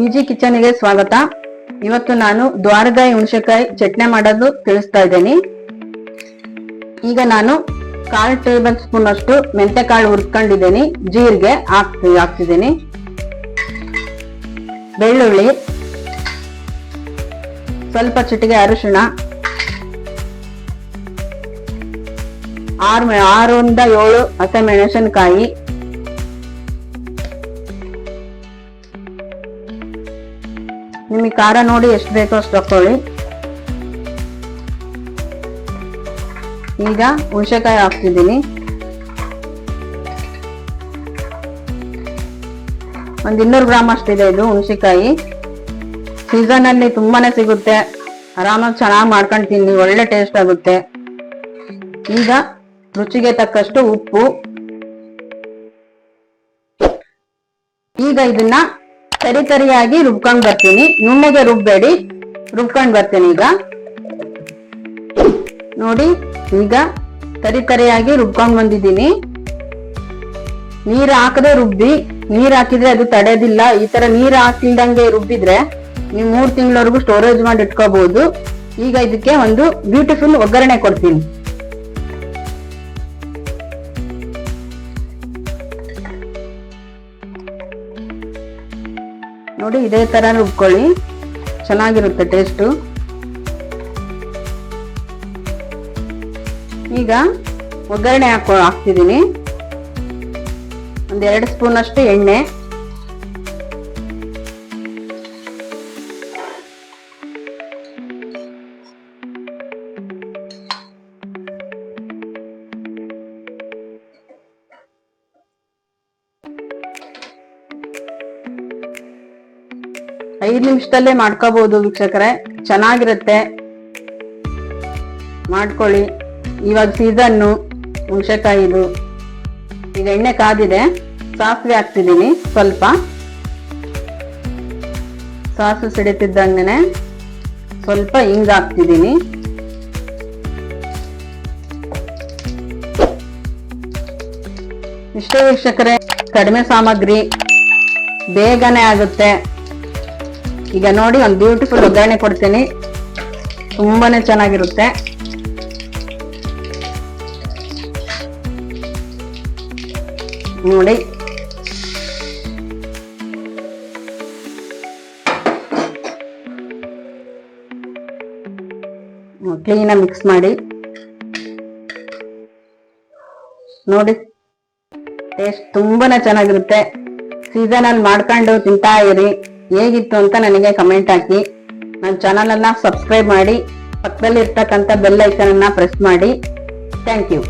ವಿಜಿ ಕಿಚನ್ಗೆ ಸ್ವಾಗತ. ಇವತ್ತು ನಾನು ದ್ವಾರಗಾಯಿ ಹುಣಸೆಕಾಯಿ ಚಟ್ನಿ ಮಾಡೋದು ತಿಳಿಸ್ತಾ ಇದ್ದೀನಿ. ಈಗ ನಾನು ಕಾಲ್ ಟೇಬಲ್ ಸ್ಪೂನ್ ಅಷ್ಟು ಮೆಂತೆಕಾಳು ಹುರ್ಕೊಂಡಿದ್ದೀನಿ. ಜೀರಿಗೆ ಹಾಕ್ತಿ, ಹಾಕ್ತಿದ್ದೀನಿ. ಬೆಳ್ಳುಳ್ಳಿ, ಸ್ವಲ್ಪ ಚಿಟಿಗೆ ಅರಿಶಿಣ, ಆರು ಆರರಿಂದ ಏಳು ಹಸಿಮೆಣಸಿನಕಾಯಿ ನಿಮಗೆ ಖಾರ ನೋಡಿ ಎಷ್ಟು ಬೇಕೋ ಅಷ್ಟು ತಕೊಳ್ಳಿ ಈಗ ಹುಣಸೆಕಾಯಿ ಹಾಕ್ತಿದ್ದೀನಿ. ಒಂದು ಇನ್ನೂರು ಗ್ರಾಮ್ ಅಷ್ಟಿದೆ ಇದು ಹುಣಸೆಕಾಯಿ. ಸೀಸನ್ ಅಲ್ಲಿ ತುಂಬಾನೇ ಸಿಗುತ್ತೆ. ಆರಾಮಾಗಿ ಚೆನ್ನಾಗಿ ಮಾಡ್ಕೊಂಡು ತಿನ್ನಿ, ಒಳ್ಳೆ ಟೇಸ್ಟ್ ಆಗುತ್ತೆ. ಈಗ ರುಚಿಗೆ ತಕ್ಕಷ್ಟು ಉಪ್ಪು. ಈಗ ಇದನ್ನ ತರಿ ತರಿಯಾಗಿ ರುಬ್ಕೊಂಡ್ ಬರ್ತೀನಿ. ನುಣ್ಣಗೆ ರುಬ್ಬೇಡಿ. ರುಬ್ಕೊಂಡ್ ಬರ್ತೀನಿ ಈಗ. ನೋಡಿ, ಈಗ ತರಿ ತರಿಯಾಗಿ ರುಬ್ಕೊಂಡ್ ಬಂದಿದ್ದೀನಿ. ನೀರ್ ಹಾಕದೆ ರುಬ್ಬಿ. ನೀರ್ ಹಾಕಿದ್ರೆ ಅದು ತಡೆಯೋದಿಲ್ಲ ಈ ತರ ನೀರ್ ಹಾಕಿಲ್ದಂಗೆ ರುಬ್ಬಿದ್ರೆ ನೀವು ಮೂರ್ ತಿಂಗಳವರೆಗೂ ಸ್ಟೋರೇಜ್ ಮಾಡಿ ಇಟ್ಕೋಬಹುದು ಈಗ ಇದಕ್ಕೆ ಒಂದು ಬ್ಯೂಟಿಫುಲ್ ಒಗ್ಗರಣೆ ಕೊಡ್ತೀನಿ. ನೋಡಿ ಇದೇ ತರ ರುಬ್ಕೊಳ್ಳಿ ಚೆನ್ನಾಗಿರುತ್ತೆ ಟೇಸ್ಟು ಈಗ ಒಗ್ಗರಣೆ ಹಾಕೋ ಹಾಕ್ತಿದ್ದೀನಿ. ಒಂದೆರಡು ಎರಡು ಸ್ಪೂನ್ ಅಷ್ಟು ಎಣ್ಣೆ. ಐದು ನಿಮಿಷದಲ್ಲೇ ಮಾಡ್ಕೋಬಹುದು ವೀಕ್ಷಕರೇ. ಚೆನ್ನಾಗಿರುತ್ತೆ. ಮಾಡ್ಕೊಳ್ಳಿ. ಇವಾಗ ಸೀಸನ್ನು ಹುಣಸೆಕಾಯಿದು ಈಗ ಎಣ್ಣೆ ಕಾದಿದೆ. ಸಾಸಿವೆ ಹಾಕ್ತಿದ್ದೀನಿ ಸ್ವಲ್ಪ. ಸಾಸು ಸಿಡಿತಿದ್ದಂಗೆ ಸ್ವಲ್ಪ ಹಿಂಗ ಹಾಕ್ತಿದ್ದೀನಿ. ಇಷ್ಟೇ ವೀಕ್ಷಕರೇ, ಕಡಿಮೆ ಸಾಮಗ್ರಿ ಬೇಗನೆ ಆಗುತ್ತೆ. ಈಗ ನೋಡಿ ಒಂದು ಬ್ಯೂಟಿಫುಲ್ ಒಗ್ಗರಣೆ ಕೊಡ್ತೀನಿ. ತುಂಬಾನೇ ಚೆನ್ನಾಗಿರುತ್ತೆ. ನೋಡಿ. ಕ್ಲೀನಾಗಿ ಮಿಕ್ಸ್ ಮಾಡಿ. ನೋಡಿ. ಟೇಸ್ಟ್ ತುಂಬಾನೇ ಚೆನ್ನಾಗಿರುತ್ತೆ. ಸೀಸನ್ ಅಲ್ಲಿ ಮಾಡ್ಕೊಂಡು ತಿಂತಾ ಇರಿ. ಹೇಗಿತ್ತು ಅಂತ ನನಗೆ ಕಮೆಂಟ್ ಹಾಕಿ. ನನ್ನ ಚಾನಲನ್ನು ಸಬ್ಸ್ಕ್ರೈಬ್ ಮಾಡಿ ಪಕ್ಕದಲ್ಲಿ ಇರ್ತಕ್ಕಂಥ ಬೆಲ್ ಐಕನ್ ಅನ್ನ ಪ್ರೆಸ್ ಮಾಡಿ. Thank you